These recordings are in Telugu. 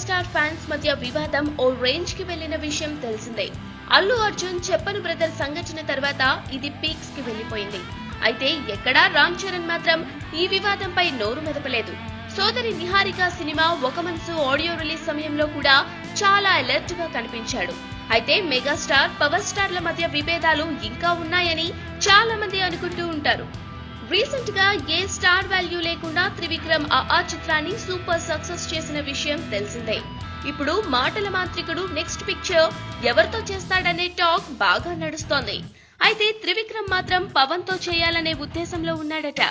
స్టార్ ఫ్యాన్స్ మధ్య వివాదం ఓ రేంజ్కి వెళ్ళిన విషయం తెలిసిందే. అల్లు అర్జున్ చెప్పను బ్రదర్ సంఘటన తర్వాత ఇది పీక్స్కి వెళ్ళిపోయింది అయితే ఎక్కడా రామ్ చరణ్ మాత్రం ఈ వివాదంపై నోరు మెదపలేదు. సోదరి నిహారిక సినిమా ఒక మనసు ఆడియో రిలీజ్ సమయంలో కూడా చాలా అలర్ట్గా కనిపించాడు. అయితే మెగాస్టార్ పవర్ స్టార్ల మధ్య విభేదాలు ఇంకా ఉన్నాయని చాలా మంది అనుకుంటూ ఉంటారు. రీసెంట్గా ఏ స్టార్ కాకుండా త్రివిక్రమ్ ఆ ఆ చిత్రాన్ని సూపర్ సక్సెస్ చేసిన విషయం తెలిసిందే. ఇప్పుడు మాటల మాంత్రికుడు నెక్స్ట్ పిక్చర్ ఎవరితో చేస్తాడనే టాక్ బాగా నడుస్తోంది. అయితే త్రివిక్రమ్ మాత్రం పవన్తో చేయాలనే ఉద్దేశంలో ఉన్నాడట.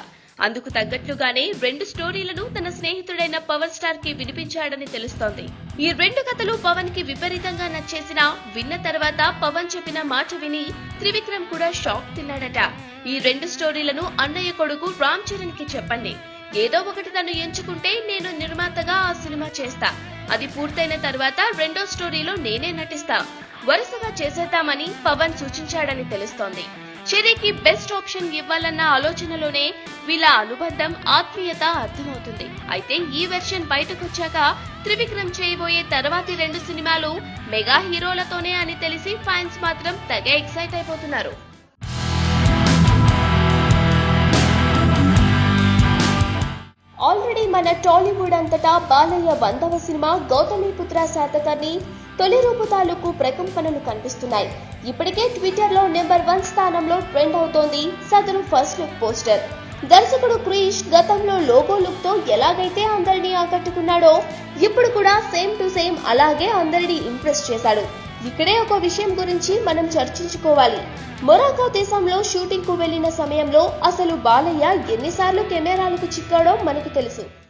అందుకు తగ్గట్లుగానే రెండు స్టోరీలను తన స్నేహితుడైన పవర్ స్టార్కి వినిపించాడని తెలుస్తోంది. ఈ రెండు కథలు పవన్కి విపరీతంగా నచ్చేసిన విన్న తర్వాత పవన్ చెప్పిన మాట విని త్రివిక్రమ్ కూడా షాక్ తిన్నాడట. ఈ రెండు స్టోరీలను అన్నయ్య కొడుకు రామ్ చరణ్కి చెప్పండి. ఏదో ఒకటి తను ఎంచుకుంటే నేను నిర్మాతగా ఆ సినిమా చేస్తా. అది పూర్తయిన తర్వాత రెండో స్టోరీలో నేనే నటిస్తా. వరుసగా చేసేద్దామని పవన్ సూచించాడని తెలుస్తోంది. చెరీకి బెస్ట్ ఆప్షన్ ఇవ్వాలన్న ఆలోచనలోనే వీళ్ళ అనుబంధం ఆత్మీయత అర్థమవుతుంది. అయితే ఈ వెర్షన్ బయటకొచ్చాక త్రివిక్రమ్ చేయబోయే తర్వాతి రెండు సినిమాలు మెగా హీరోలతోనే అని తెలిసి ఫ్యాన్స్ మాత్రం తెగ ఎక్సైట్ అయిపోతున్నారు. మన టాలీవుడ్ అంతటా బాలయ్య వందవ సినిమా గౌతమిపుత్ర శాతకర్ణి తొలి రూపు తాలూకు ప్రకంపనలు కనిపిస్తున్నాయి. ఇప్పటికే ట్విట్టర్లో నెంబర్ వన్ స్థానంలో ట్రెండ్ అవుతోంది సదరు ఫస్ట్ లుక్ పోస్టర్. దర్శకుడు క్రీష్ గతంలో లోగో లుక్తో ఎలాగైతే అందరినీ ఆకట్టుకున్నాడో ఇప్పుడు కూడా సేమ్ టు సేమ్ అలాగే అందరినీ ఇంప్రెస్ చేశాడు. ఇక్కడే ఒక విషయం గురించి మనం చర్చించుకోవాలి. మొరాకో దేశంలో షూటింగ్కు వెళ్ళిన సమయంలో అసలు బాలయ్య ఎన్నిసార్లు కెమెరాలకు చిక్కాడో మనకు తెలుసు.